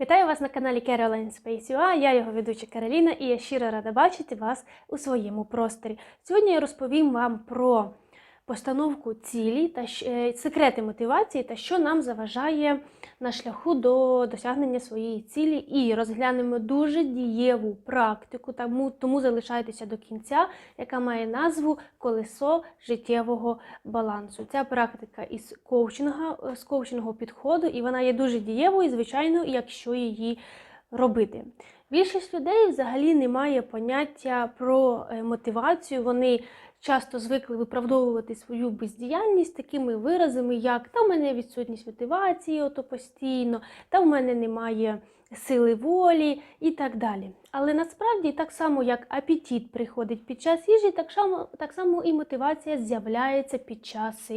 Вітаю вас на каналі Caroline Space Я його ведуча Кароліна, і я щиро рада бачити вас у своєму просторі. Сьогодні я розповім вам про постановку цілі та е, секрети мотивації та що нам заважає на шляху до досягнення своєї цілі. І розглянемо дуже дієву практику, тому, тому залишайтеся до кінця, яка має назву Колесо життєвого балансу. Ця практика із коучинга, з коучингового підходу, і вона є дуже дієвою, звичайно, якщо її робити. Більшість людей взагалі не має поняття про е, мотивацію. Вони часто звикли виправдовувати свою бездіяльність такими виразами, як та в мене відсутність мотивації, ото постійно, та в мене немає сили волі і так далі. Але насправді так само, як апетит приходить під час їжі, так само, так само і мотивація з'являється під час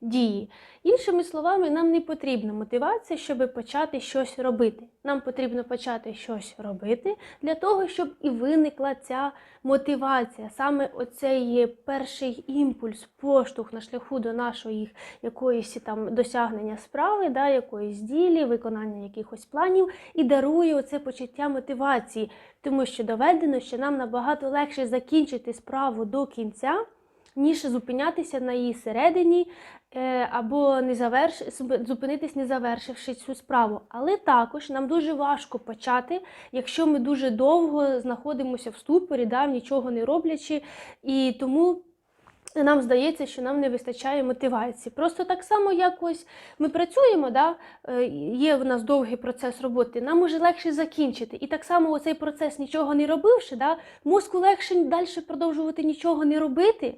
дії. Іншими словами, нам не потрібна мотивація, щоб почати щось робити. Нам потрібно почати щось робити для того, щоб і виникла ця мотивація. Саме оцей перший імпульс, поштовх на шляху до нашої якоїсь там досягнення справи, да, якоїсь ділі, виконання якихось планів і дарує оце почуття мотивації, тому що доведено, що нам набагато легше закінчити справу до кінця ніж зупинятися на її середині е, або не заверш... зупинитись, не завершивши цю справу. Але також нам дуже важко почати, якщо ми дуже довго знаходимося в ступорі, да, нічого не роблячи, і тому. Нам здається, що нам не вистачає мотивації. Просто так само якось ми працюємо, да? е, є в нас довгий процес роботи, нам може легше закінчити. І так само оцей процес нічого не робивши, да? мозку легше далі продовжувати нічого не робити,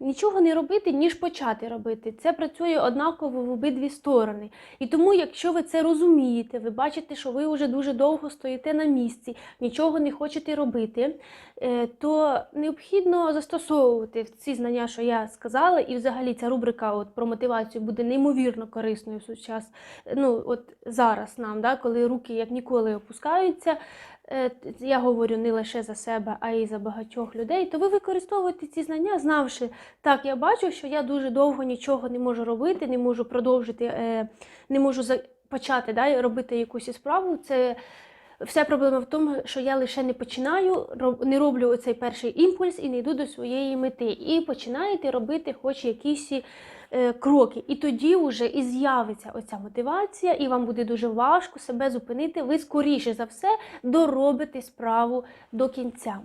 нічого не робити, ніж почати робити. Це працює однаково в обидві сторони. І тому, якщо ви це розумієте, ви бачите, що ви вже дуже довго стоїте на місці, нічого не хочете робити, е, то необхідно застосовувати ці знання, що я сказала, і взагалі ця рубрика от, про мотивацію буде неймовірно корисною в сучас. Ну, от зараз нам, да, коли руки як ніколи опускаються. Е, Я говорю не лише за себе, а й за багатьох людей, то ви використовуєте ці знання, знавши, так, я бачу, що я дуже довго нічого не можу робити, не можу продовжити, е, не можу почати да, робити якусь справу. Це вся проблема в тому, що я лише не починаю, не роблю цей перший імпульс і не йду до своєї мети. І починаєте робити хоч якісь кроки. І тоді вже і з'явиться оця мотивація, і вам буде дуже важко себе зупинити. Ви скоріше за все доробите справу до кінця.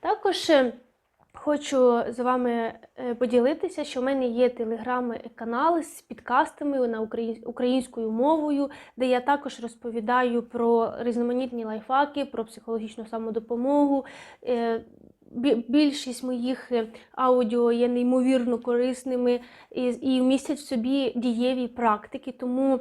Також е, хочу з вами е, поділитися, що в мене є телеграм-канал з підкастами на українською мовою, де я також розповідаю про різноманітні лайфхаки, про психологічну самодопомогу. Е, бі- Більшість моїх е, аудіо є неймовірно корисними і, і містять в собі дієві практики, тому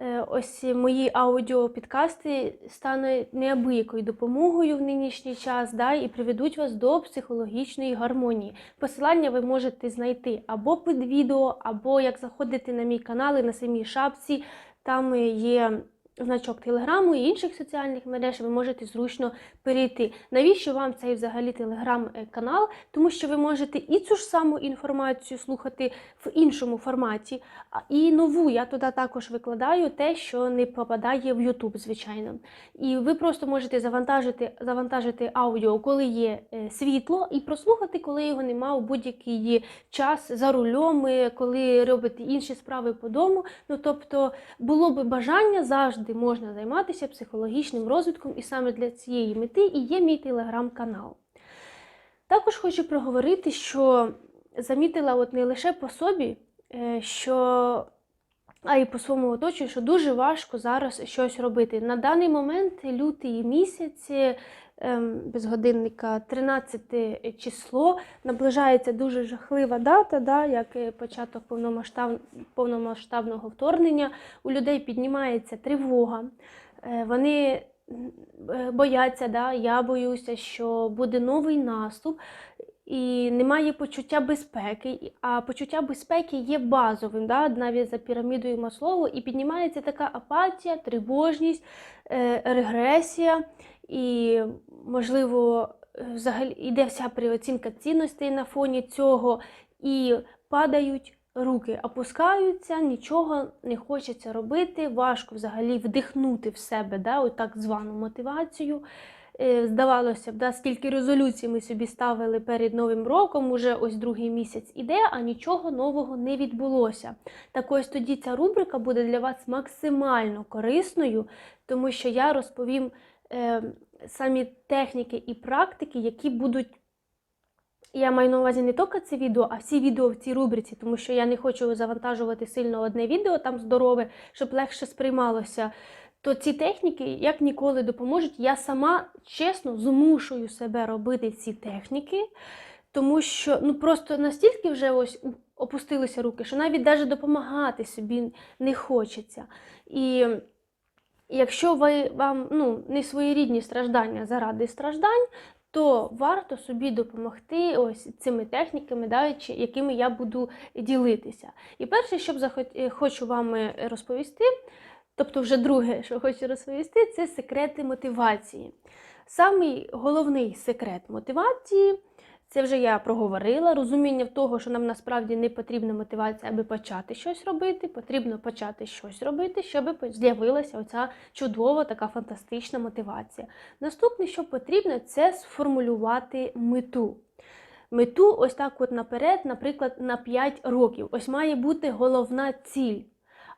е, ось мої аудіопідкасти стануть неабиякою допомогою в нинішній час да, і приведуть вас до психологічної гармонії. Посилання ви можете знайти або під відео, або як заходите на мій канал і на самій шапці, там є значок телеграму і інших соціальних мереж, ви можете зручно перейти. Навіщо вам цей взагалі телеграм-канал? Тому що ви можете і цю ж саму інформацію слухати в іншому форматі, і нову я туди також викладаю те, що не попадає в YouTube, звичайно. І ви просто можете завантажити, завантажити аудіо, коли є е, світло, і прослухати, коли його нема у будь-який час за рулем, е, коли робите інші справи по дому. Ну тобто було би бажання завжди можна займатися психологічним розвитком, і саме для цієї мети і є мій телеграм-канал. Також хочу проговорити, що замітила от не лише по собі, е, що а й по своєму оточенню, що дуже важко зараз щось робити. На даний момент лютий місяць, без годинника, 13 число, наближається дуже жахлива дата, да, як початок повномасштаб... повномасштабного вторгнення. У людей піднімається тривога. Е, Вони е, бояться, да, я боюся, що буде новий наступ. І немає почуття безпеки, а почуття безпеки є базовим, да, навіть за пірамідою Маслову, і піднімається така апатія, тривожність, е, регресія, і, можливо, е, взагалі йде вся переоцінка цінностей на фоні цього, і падають руки опускаються, нічого не хочеться робити, важко взагалі вдихнути в себе да, так звану мотивацію. Е, Здавалося б, да, скільки резолюцій ми собі ставили перед Новим роком, уже ось другий місяць іде, а нічого нового не відбулося. Так ось тоді ця рубрика буде для вас максимально корисною, тому що я розповім е, самі техніки і практики, які будуть. Я маю на увазі не тільки це відео, а всі відео в цій рубриці, тому що я не хочу завантажувати сильно одне відео там здорове, щоб легше сприймалося. То ці техніки як ніколи допоможуть. Я сама чесно змушую себе робити ці техніки, тому що ну просто настільки вже ось опустилися руки, що навіть навіть допомагати собі не хочеться. І якщо ви вам ну, не своєрідні страждання заради страждань, то варто собі допомогти ось цими техніками, да, якими я буду ділитися. І перше, що е, хочу вам е, розповісти, тобто вже друге, що хочу розповісти, це секрети мотивації. Самий головний секрет мотивації це вже я проговорила. Розуміння в того, що нам насправді не потрібна мотивація, аби почати щось робити. Потрібно почати щось робити, щоб з'явилася оця чудова, така фантастична мотивація. Наступне, що потрібно, це сформулювати мету. Мету ось так от наперед, наприклад, на 5 років. Ось має бути головна ціль.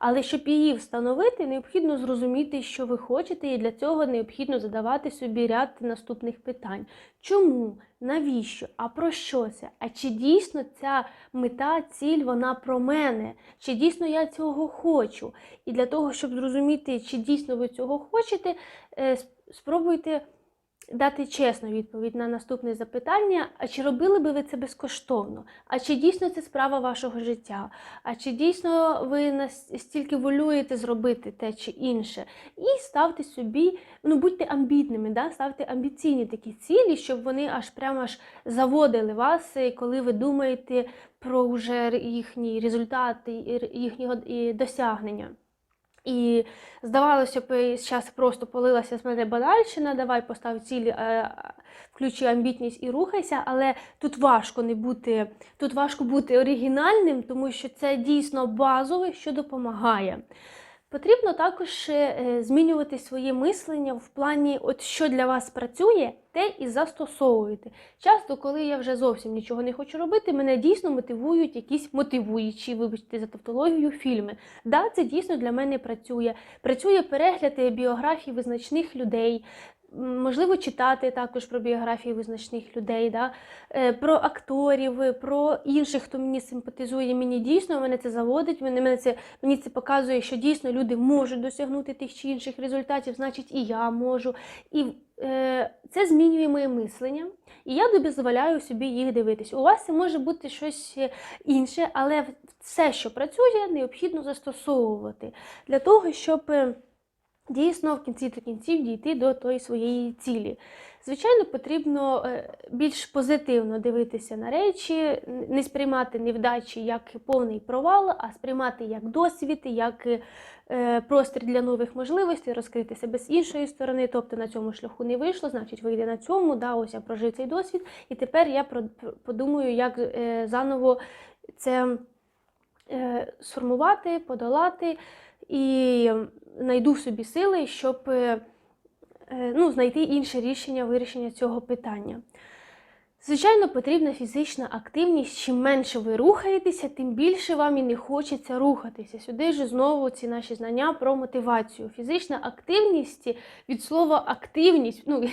Але щоб її встановити, необхідно зрозуміти, що ви хочете, і для цього необхідно задавати собі ряд наступних питань. Чому? Навіщо? А про що це? А чи дійсно ця мета, ціль, вона про мене? Чи дійсно я цього хочу? І для того, щоб зрозуміти, чи дійсно ви цього хочете, е, спробуйте дати чесну відповідь на наступне запитання: а чи робили би ви це безкоштовно? А чи дійсно це справа вашого життя? А чи дійсно ви настільки волюєте зробити те чи інше? І ставте собі, ну будьте амбітними, да? ставте амбіційні такі цілі, щоб вони аж прямо аж заводили вас, е, коли ви думаєте про вже їхні результати, і їхнього і досягнення. І здавалося б, зараз просто полилася з мене банальщина, давай постав цілі, е, включи амбітність і рухайся, але тут важко не бути, тут важко бути оригінальним, тому що це дійсно базове, що допомагає. Потрібно також е, змінювати своє мислення в плані, от що для вас працює, те і застосовуєте. Часто, коли я вже зовсім нічого не хочу робити, мене дійсно мотивують якісь мотивуючі, вибачте за тавтологію, фільми. Да, це дійсно для мене працює. Працює перегляд біографії біографій визначних людей. Можливо, читати також про біографії визначних людей, да? е, про акторів, е, про інших, хто мені симпатизує. Мені дійсно мене це заводить, мене, це, мені це показує, що дійсно люди можуть досягнути тих чи інших результатів, значить і я можу. І е, це змінює моє мислення, і я дозволяю собі їх дивитись. У вас це може бути щось інше, але все, що працює, необхідно застосовувати для того, щоб. Дійсно, в кінці до кінців дійти до тої своєї цілі. Звичайно, потрібно е, більш позитивно дивитися на речі, не сприймати невдачі як повний провал, а сприймати як досвід, як е, простір для нових можливостей, розкрити себе з іншої сторони. Тобто на цьому шляху не вийшло, значить вийде на цьому. Да, ось я прожив цей досвід, і тепер я подумаю, як е, заново це сформувати, подолати і знайду в собі сили, щоб е, е, ну, знайти інше рішення вирішення цього питання. Звичайно, потрібна фізична активність. Чим менше ви рухаєтеся, тим більше вам і не хочеться рухатися. Сюди ж знову ці наші знання про мотивацію. Фізична активність від слова активність, ну,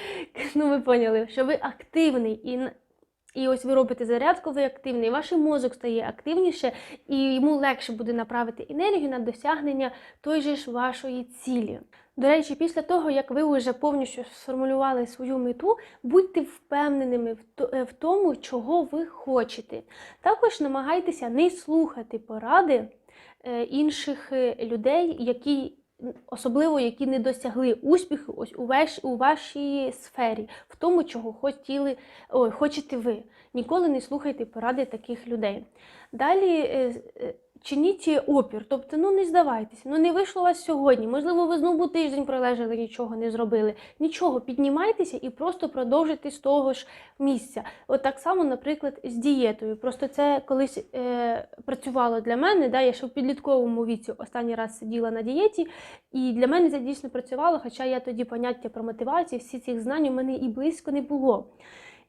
ну ви поняли, що ви активний і. І ось ви робите зарядку, ви активний, ваш мозок стає активніше, і йому легше буде направити енергію на досягнення той же ж вашої цілі. До речі, після того, як ви вже повністю сформулювали свою мету, будьте впевненими в е, тому, чого ви хочете. Також намагайтеся не слухати поради е, інших е, людей, які особливо які не досягли успіху ось у, ваш, у вашій сфері, в тому, чого хотіли, ой, хочете ви. Ніколи не слухайте поради таких людей. Далі, е, е, чиніть опір. Тобто, ну не здавайтеся, ну не вийшло у вас сьогодні. Можливо, ви знову тиждень пролежали, нічого не зробили. Нічого, піднімайтеся і просто продовжуйте з того ж місця. От так само, наприклад, з дієтою. Просто це колись е, працювало для мене. Да? Я ще в підлітковому віці останній раз сиділа на дієті, і для мене це дійсно працювало, хоча я тоді поняття про мотивацію, всі цих знань у мене і близько не було.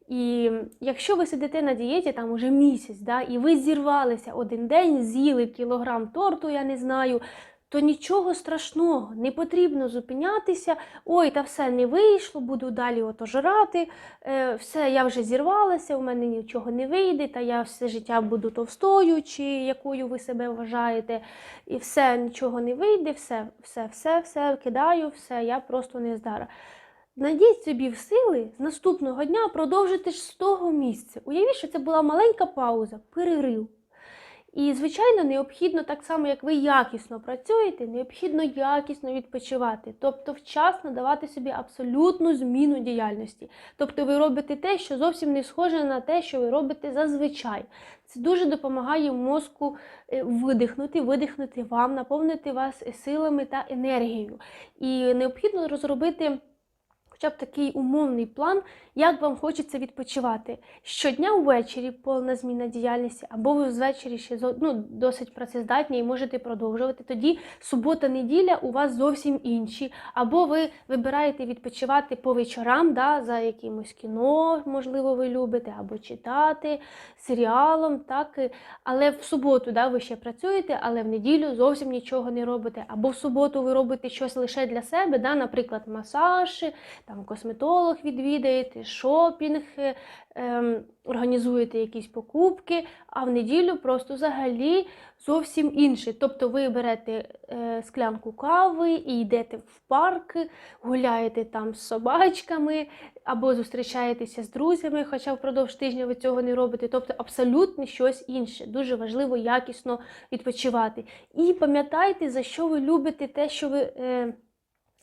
І якщо ви сидите на дієті там уже місяць, да, і ви зірвалися один день, з'їли кілограм торту, я не знаю, то нічого страшного, не потрібно зупинятися. Ой, та все не вийшло, буду далі ото жрати. Е, все, я вже зірвалася, у мене нічого не вийде, та я все життя буду товстою, чи якою ви себе вважаєте, і все нічого не вийде, все, все, все, все кидаю, все, я просто не здара. Найдіть собі в сили з наступного дня продовжити ж з того місця. Уявіть, що це була маленька пауза, перерив. І, звичайно, необхідно так само, як ви якісно працюєте, необхідно якісно відпочивати, тобто вчасно давати собі абсолютну зміну діяльності. Тобто ви робите те, що зовсім не схоже на те, що ви робите зазвичай. Це дуже допомагає мозку е, видихнути, видихнути вам, наповнити вас силами та енергією. І необхідно розробити хоча б такий умовний план, як вам хочеться відпочивати. Щодня ввечері повна зміна діяльності, або ви ввечері ще ну, досить працездатні і можете продовжувати. Тоді субота-неділя у вас зовсім інші. Або ви вибираєте відпочивати по вечорам, да, за якимось кіно, можливо, ви любите, або читати серіалом, так. Але в суботу да, ви ще працюєте, але в неділю зовсім нічого не робите. Або в суботу ви робите щось лише для себе, да, наприклад, масаж, там косметолог відвідаєте, шопінг, е, ем, організуєте якісь покупки, а в неділю просто взагалі зовсім інше. Тобто ви берете е, склянку кави і йдете в парк, гуляєте там з собачками, або зустрічаєтеся з друзями, хоча впродовж тижня ви цього не робите. Тобто абсолютно щось інше. Дуже важливо якісно відпочивати. І пам'ятайте, за що ви любите те, що ви. Е,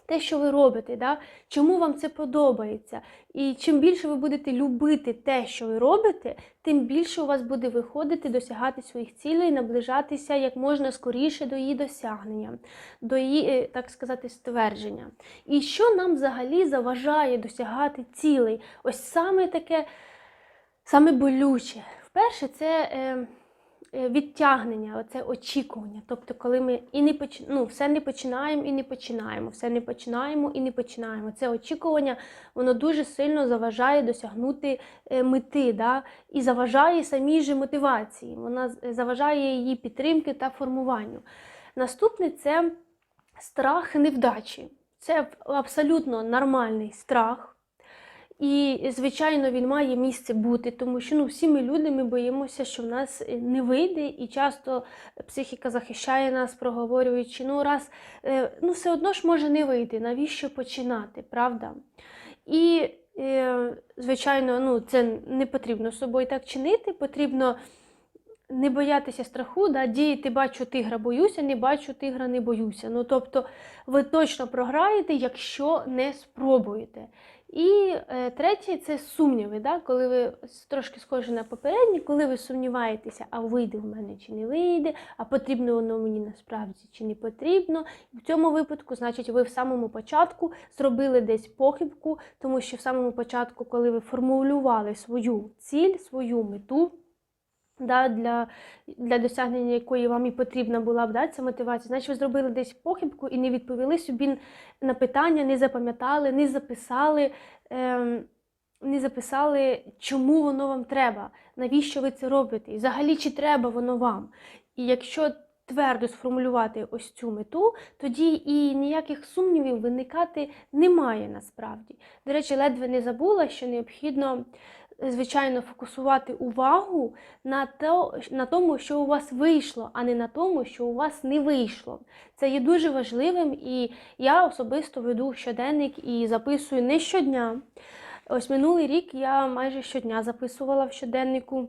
те, що ви робите, да? чому вам це подобається. І чим більше ви будете любити те, що ви робите, тим більше у вас буде виходити досягати своїх цілей, наближатися як можна скоріше до її досягнення, до її, е, так сказати, ствердження. І що нам взагалі заважає досягати цілей? Ось саме таке, саме болюче. Вперше, це. Е, Відтягнення, оце очікування. Тобто, коли ми і не поч... ну, все не починаємо і не починаємо, все не починаємо і не починаємо. Це очікування, воно дуже сильно заважає досягнути е, мети, да? і заважає самій же мотивації. Вона заважає її підтримки та формуванню. Наступне це страх невдачі. Це абсолютно нормальний страх. І, звичайно, він має місце бути, тому що ну, всі ми люди, ми боїмося, що в нас е, не вийде, і часто психіка захищає нас, проговорюючи, ну раз е, ну, все одно ж може не вийти, навіщо починати, правда? І, е, звичайно, ну, це не потрібно собою так чинити, потрібно не боятися страху, да, діяти бачу тигра, боюся, не бачу тигра, не боюся. Ну, тобто ви точно програєте, якщо не спробуєте. І е, третє це сумніви, да? коли ви трошки схожі на попередні, коли ви сумніваєтеся, а вийде в мене чи не вийде, а потрібно воно мені насправді чи не потрібно. В цьому випадку, значить, ви в самому початку зробили десь похибку, тому що в самому початку, коли ви формулювали свою ціль, свою мету, да, для, для досягнення якої вам і потрібна була б да, ця мотивація, значить, ви зробили десь похибку і не відповіли собі на питання, не запам'ятали, не записали, ем, не записали, чому воно вам треба, навіщо ви це робите, і взагалі чи треба воно вам. І якщо твердо сформулювати ось цю мету, тоді і ніяких сумнівів виникати немає насправді. До речі, ледве не забула, що необхідно. Звичайно, фокусувати увагу на, то, на тому, що у вас вийшло, а не на тому, що у вас не вийшло. Це є дуже важливим, і я особисто веду щоденник і записую не щодня. Ось минулий рік я майже щодня записувала в щоденнику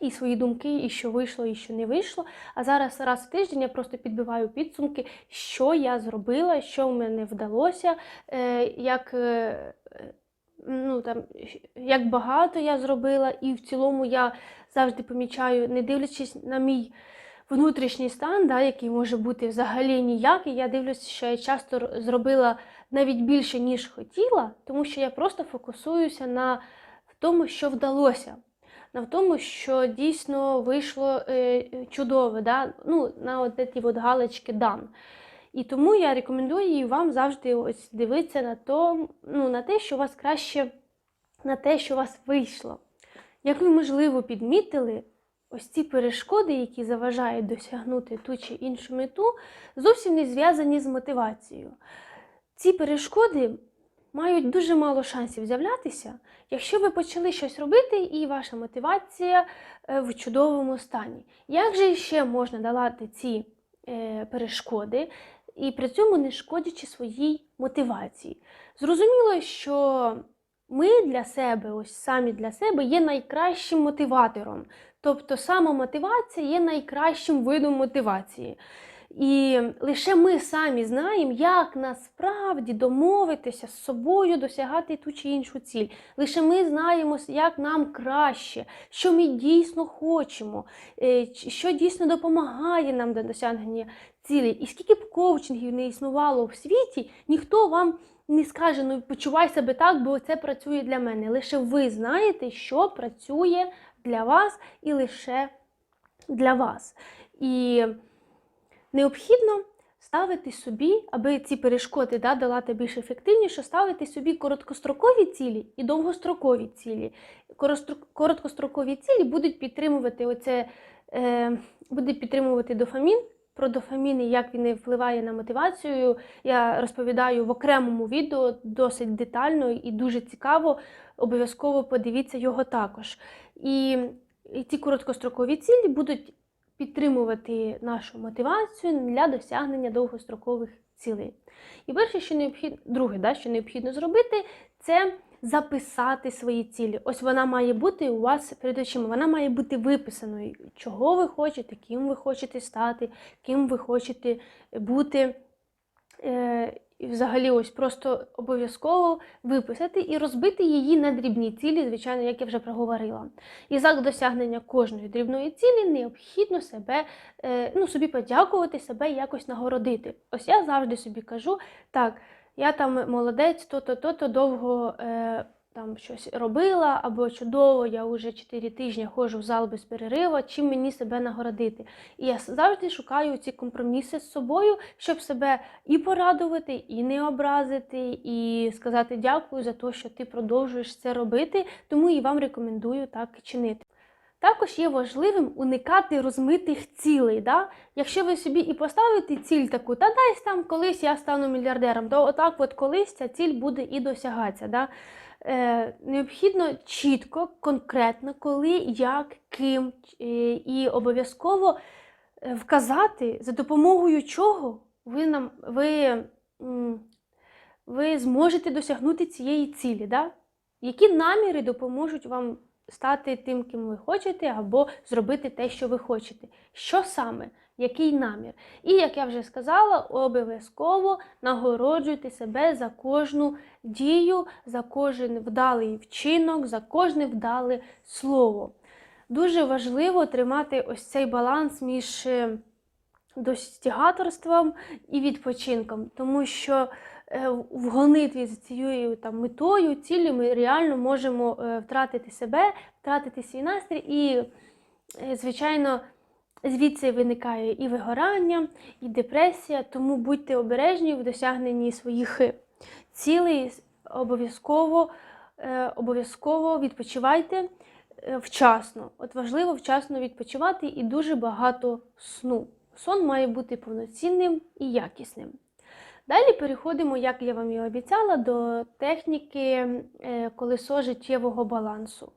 і свої думки, і що вийшло, і що не вийшло. А зараз раз в тиждень я просто підбиваю підсумки, що я зробила, що в мене вдалося, е, як, е, ну, там, як багато я зробила, і в цілому я завжди помічаю, не дивлячись на мій внутрішній стан, да, який може бути взагалі ніякий. Я дивлюся, що я часто зробила навіть більше, ніж хотіла, тому що я просто фокусуюся на тому, що вдалося. На тому, що дійсно вийшло е, чудове, да? ну, на от ці от галочки дан. І тому я рекомендую вам завжди ось дивитися на, то, ну, на те, що у вас краще, на те, що у вас вийшло. Як ви, можливо, підмітили, ось ці перешкоди, які заважають досягнути ту чи іншу мету, зовсім не зв'язані з мотивацією. Ці перешкоди мають дуже мало шансів з'являтися, якщо ви почали щось робити і ваша мотивація е, в чудовому стані. Як же ще можна долати ці е, перешкоди і при цьому не шкодячи своїй мотивації? Зрозуміло, що ми для себе, ось самі для себе, є найкращим мотиватором. Тобто самомотивація є найкращим видом мотивації. І лише ми самі знаємо, як насправді домовитися з собою, досягати ту чи іншу ціль. Лише ми знаємо, як нам краще, що ми дійсно хочемо, е, що дійсно допомагає нам до досягнення цілей. І скільки б коучингів не існувало в світі, ніхто вам не скаже, ну почувай себе так, бо це працює для мене. Лише ви знаєте, що працює для вас і лише для вас. І необхідно ставити собі, аби ці перешкоди да, долати більш ефективніше, ставити собі короткострокові цілі і довгострокові цілі. Короткострокові цілі будуть підтримувати оце, е, будуть підтримувати дофамін. Про дофамін і як він впливає на мотивацію, я розповідаю в окремому відео досить детально і дуже цікаво. Обов'язково подивіться його також. І, і ці короткострокові цілі будуть підтримувати нашу мотивацію для досягнення довгострокових цілей. І перше, що необхідно, друге, да, що необхідно зробити, це записати свої цілі. Ось вона має бути у вас перед очима, вона має бути виписаною, чого ви хочете, ким ви хочете стати, ким ви хочете бути. Е, і взагалі, ось просто обов'язково виписати і розбити її на дрібні цілі, звичайно, як я вже проговорила. І за досягнення кожної дрібної цілі необхідно себе, е, ну, собі подякувати, себе якось нагородити. Ось я завжди собі кажу, так, я там молодець, то-то, то-то довго е, там щось робила, або чудово, я вже 4 тижні ходжу в зал без перерива, чим мені себе нагородити. І я завжди шукаю ці компроміси з собою, щоб себе і порадувати, і не образити, і сказати дякую за те, що ти продовжуєш це робити, тому і вам рекомендую так чинити. Також є важливим уникати розмитих цілей. Да? Якщо ви собі і поставите ціль таку, та десь там колись я стану мільярдером, то отак от колись ця ціль буде і досягатися. Да? Е, необхідно чітко, конкретно, коли, як, ким, е, і обов'язково е, вказати, за допомогою чого ви, нам, ви, ви зможете досягнути цієї цілі. Да? Які наміри допоможуть вам стати тим, ким ви хочете, або зробити те, що ви хочете. Що саме? Який намір? І, як я вже сказала, обов'язково нагороджуйте себе за кожну дію, за кожен вдалий вчинок, за кожне вдале слово. Дуже важливо тримати ось цей баланс між е, достігаторством і відпочинком, тому що е, в гонитві за цією там метою, ціллю ми реально можемо е, втратити себе, втратити свій настрій, і, звичайно, звідси виникає і вигорання, і депресія. Тому будьте обережні в досягненні своїх цілей. Обов'язково, е, обов'язково відпочивайте е, вчасно. От важливо вчасно відпочивати і дуже багато сну. Сон має бути повноцінним і якісним. Далі переходимо, як я вам і обіцяла, до техніки е, колесо життєвого балансу.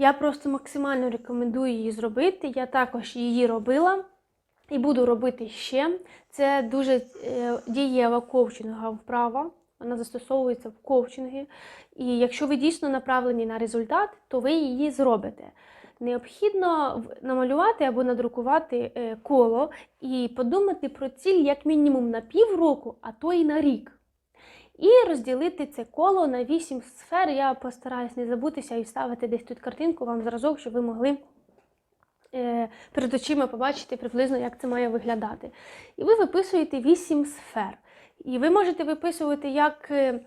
Я просто максимально рекомендую її зробити. Я також її робила і буду робити ще. Це дуже е, дієва коучингова вправа. Вона застосовується в коучингі. І якщо ви дійсно направлені на результат, то ви її зробите. Необхідно намалювати або надрукувати е, коло і подумати про ціль як мінімум на півроку, а то і на рік. І розділити це коло на вісім сфер. Я постараюсь не забутися і вставити десь тут картинку вам зразок, щоб ви могли е, перед очима побачити приблизно, як це має виглядати. І ви виписуєте вісім сфер. І ви можете виписувати, як, е,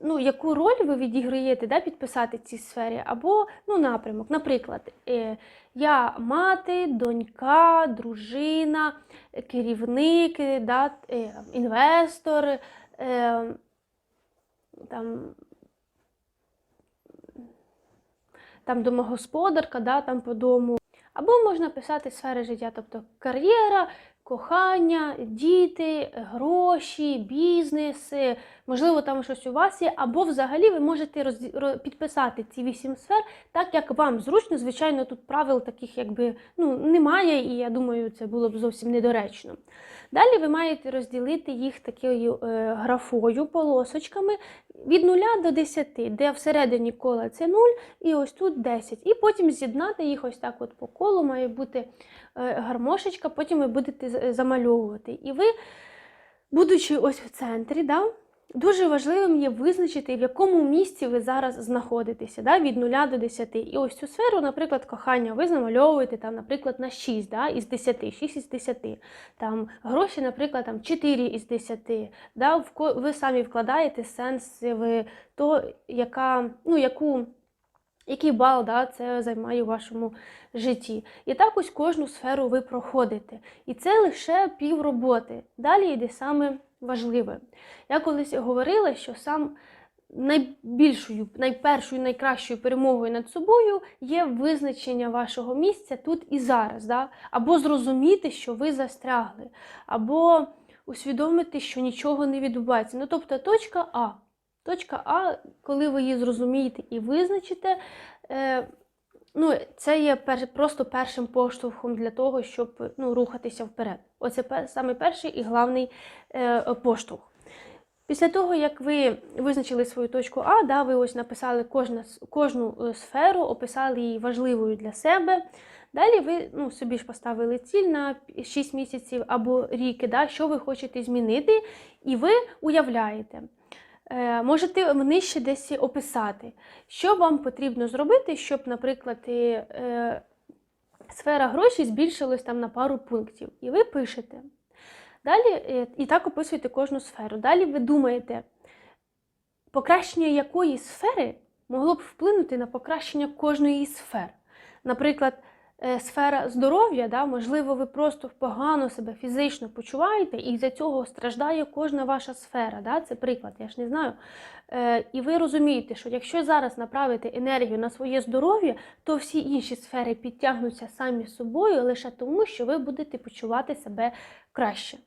ну, яку роль ви відіграєте, да, підписати ці сфері, або ну, напрямок. Наприклад, е, я мати, донька, дружина, керівник, да, інвестор, там, там домогосподарка, да, там по дому. Або можна писати сфери життя, тобто кар'єра, кохання, діти, гроші, бізнес, е, можливо, там щось у вас є, або взагалі ви можете роз- підписати ці вісім сфер так, як вам зручно. Звичайно, тут правил таких якби ну, немає, і я думаю, це було б зовсім недоречно. Далі ви маєте розділити їх такою е, графою, полосочками від 0 до 10, де всередині кола це 0, і ось тут 10. І потім з'єднати їх ось так от по колу, має бути е, гармошечка, потім ви будете замальовувати. І ви, будучи ось в центрі, да, дуже важливим є визначити, в якому місці ви зараз знаходитеся, да, від 0 до 10. І ось цю сферу, наприклад, кохання, ви замальовуєте, там, наприклад, на 6 да, із 10, 6 із 10. Там, гроші, наприклад, там, 4 із 10. Да, ви самі вкладаєте сенс в то, яка, ну, яку який бал да, це займає у вашому житті. І так ось кожну сферу ви проходите. І це лише пів роботи. Далі йде саме важливе. Я колись говорила, що сам найбільшою, найпершою, найкращою перемогою над собою є визначення вашого місця тут і зараз. Да? Або зрозуміти, що ви застрягли, або усвідомити, що нічого не відбувається. Ну, тобто точка А. Точка А, коли ви її зрозумієте і визначите, е, ну, це є пер, просто першим поштовхом для того, щоб ну, рухатися вперед. Оце пер, саме перший і головний е, поштовх. Після того, як ви визначили свою точку А, да, ви ось написали кожна, кожну е, сферу, описали її важливою для себе. Далі ви ну, собі ж поставили ціль на 6 місяців або рік, да, що ви хочете змінити, і ви уявляєте. Е, Можете нижче десь описати, що вам потрібно зробити, щоб, наприклад, е, сфера грошей збільшилась там на пару пунктів. І ви пишете. Далі е, і так описуєте кожну сферу. Далі ви думаєте, покращення якої сфери могло б вплинути на покращення кожної сфер. Наприклад, сфера здоров'я, да, можливо, ви просто погано себе фізично почуваєте, і за цього страждає кожна ваша сфера. Да? Це приклад, я ж не знаю. Е, і ви розумієте, що якщо зараз направити енергію на своє здоров'я, то всі інші сфери підтягнуться самі собою лише тому, що ви будете почувати себе краще.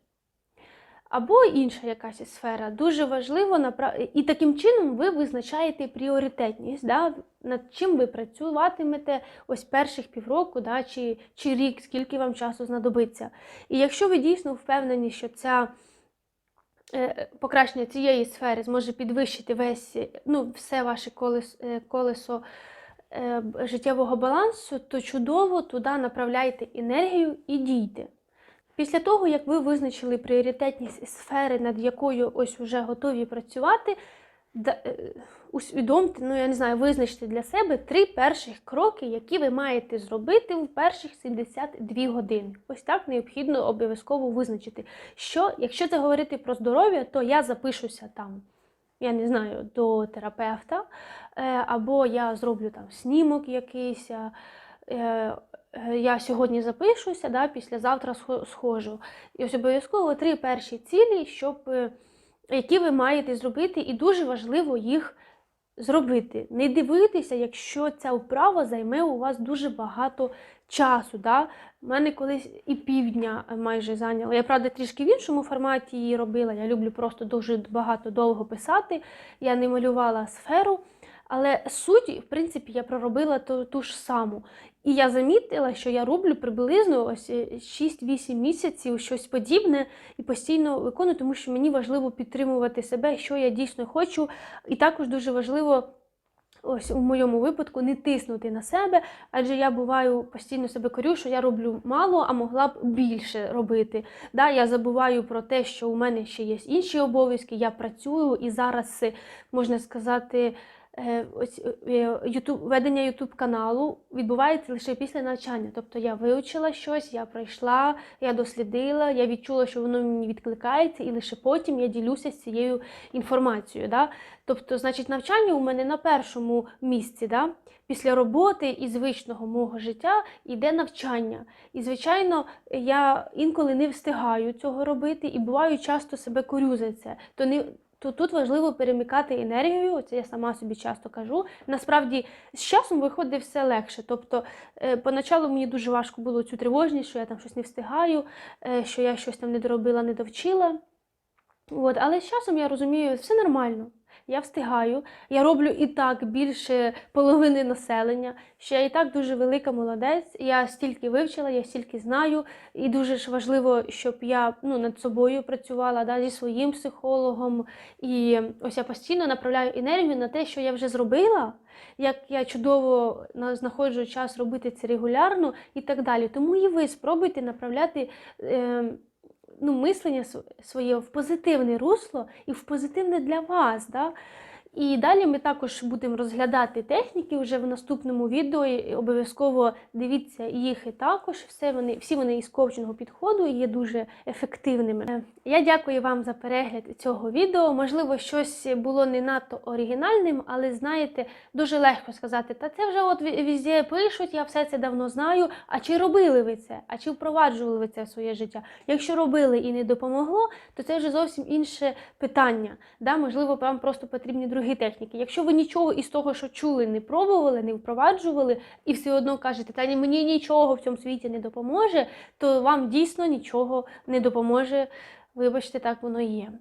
Або інша якась сфера. Дуже важливо напра- і таким чином ви визначаєте пріоритетність, да? над чим ви працюватимете ось перших півроку да? чи, чи рік, скільки вам часу знадобиться. І якщо ви дійсно впевнені, що ця е, покращення цієї сфери зможе підвищити весь, е, ну, все ваше колесо, колесо е, життєвого балансу, то чудово туди направляйте енергію і дійте. Після того, як ви визначили пріоритетність сфери, над якою ось уже готові працювати, е, усвідомте, ну я не знаю, визначте для себе три перших кроки, які ви маєте зробити в перших 72 години. Ось так необхідно обов'язково визначити. Що, якщо це говорити про здоров'я, то я запишуся там, я не знаю, до терапевта, е, або я зроблю там снімок якийсь. Е, Я сьогодні запишуся, да, післязавтра схожу. І ось обов'язково три перші цілі, щоб, е, які ви маєте зробити, і дуже важливо їх зробити. Не дивитися, якщо ця вправа займе у вас дуже багато часу. Да? У мене колись і півдня майже зайняло. Я, правда, трішки в іншому форматі її робила. Я люблю просто дуже багато довго писати. Я не малювала сферу. Але суть, в принципі, я проробила ту, ту ж саму. І я замітила, що я роблю приблизно ось е, 6-8 місяців щось подібне і постійно виконую, тому що мені важливо підтримувати себе, що я дійсно хочу. І також дуже важливо. Ось у моєму випадку не тиснути на себе, адже я буваю постійно себе корю, що я роблю мало, а могла б більше робити. Да, я забуваю про те, що у мене ще є інші обов'язки, я працюю і зараз, е, можна сказати, е, ось, е, ютуб, ведення ютуб каналу відбувається лише після навчання. Тобто я вивчила щось, я пройшла, я дослідила, я відчула, що воно мені відкликається, і лише потім я ділюся з цією інформацією. Да? Тобто, значить, навчання у мене на першому місці. Да? Після роботи і звичного мого життя йде навчання. І, звичайно, я інколи не встигаю цього робити і буваю часто себе корю за це. То не то тут важливо перемикати енергію, це я сама собі часто кажу. Насправді з часом виходить все легше. Тобто, е, поначалу мені дуже важко було цю тривожність, що я там щось не встигаю, е, що я щось там не доробила, не довчила. От, але з часом я розумію, все нормально. Я встигаю, я роблю і так більше половини населення, що я і так дуже велика молодець. Я стільки вивчила, я стільки знаю, і дуже ж важливо, щоб я ну, над собою працювала да, зі своїм психологом. І ось я постійно направляю енергію на те, що я вже зробила, як я чудово знаходжу час робити це регулярно і так далі. Тому і ви спробуйте направляти. Е, ну, мислення св- своє в позитивне русло і в позитивне для вас. Да? І далі ми також будемо розглядати техніки вже в наступному відео. Обов'язково дивіться їх і також. Все вони, всі вони із коучингу підходу і є дуже ефективними. Е, Я дякую вам за перегляд цього відео. Можливо, щось було не надто оригінальним, але знаєте, дуже легко сказати, та це вже от ві- везде пишуть, я все це давно знаю. А чи робили ви це? А чи впроваджували ви це в своє життя? Якщо робили і не допомогло, то це вже зовсім інше питання. Да? Можливо, вам просто потрібні другі техніки. Якщо ви нічого із того, що чули, не пробували, не впроваджували, і все одно кажете, та ні, мені нічого в цьому світі не допоможе, то вам дійсно нічого не допоможе. Вибачте, так воно і є.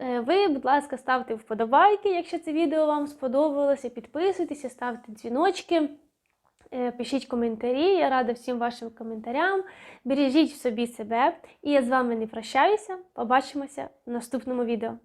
Е, Ви, будь ласка, ставте вподобайки, якщо це відео вам сподобалося. Підписуйтеся, ставте дзвіночки, е, пишіть коментарі. Я рада всім вашим коментарям. Бережіть в собі себе. І я з вами не прощаюся. Побачимося в наступному відео.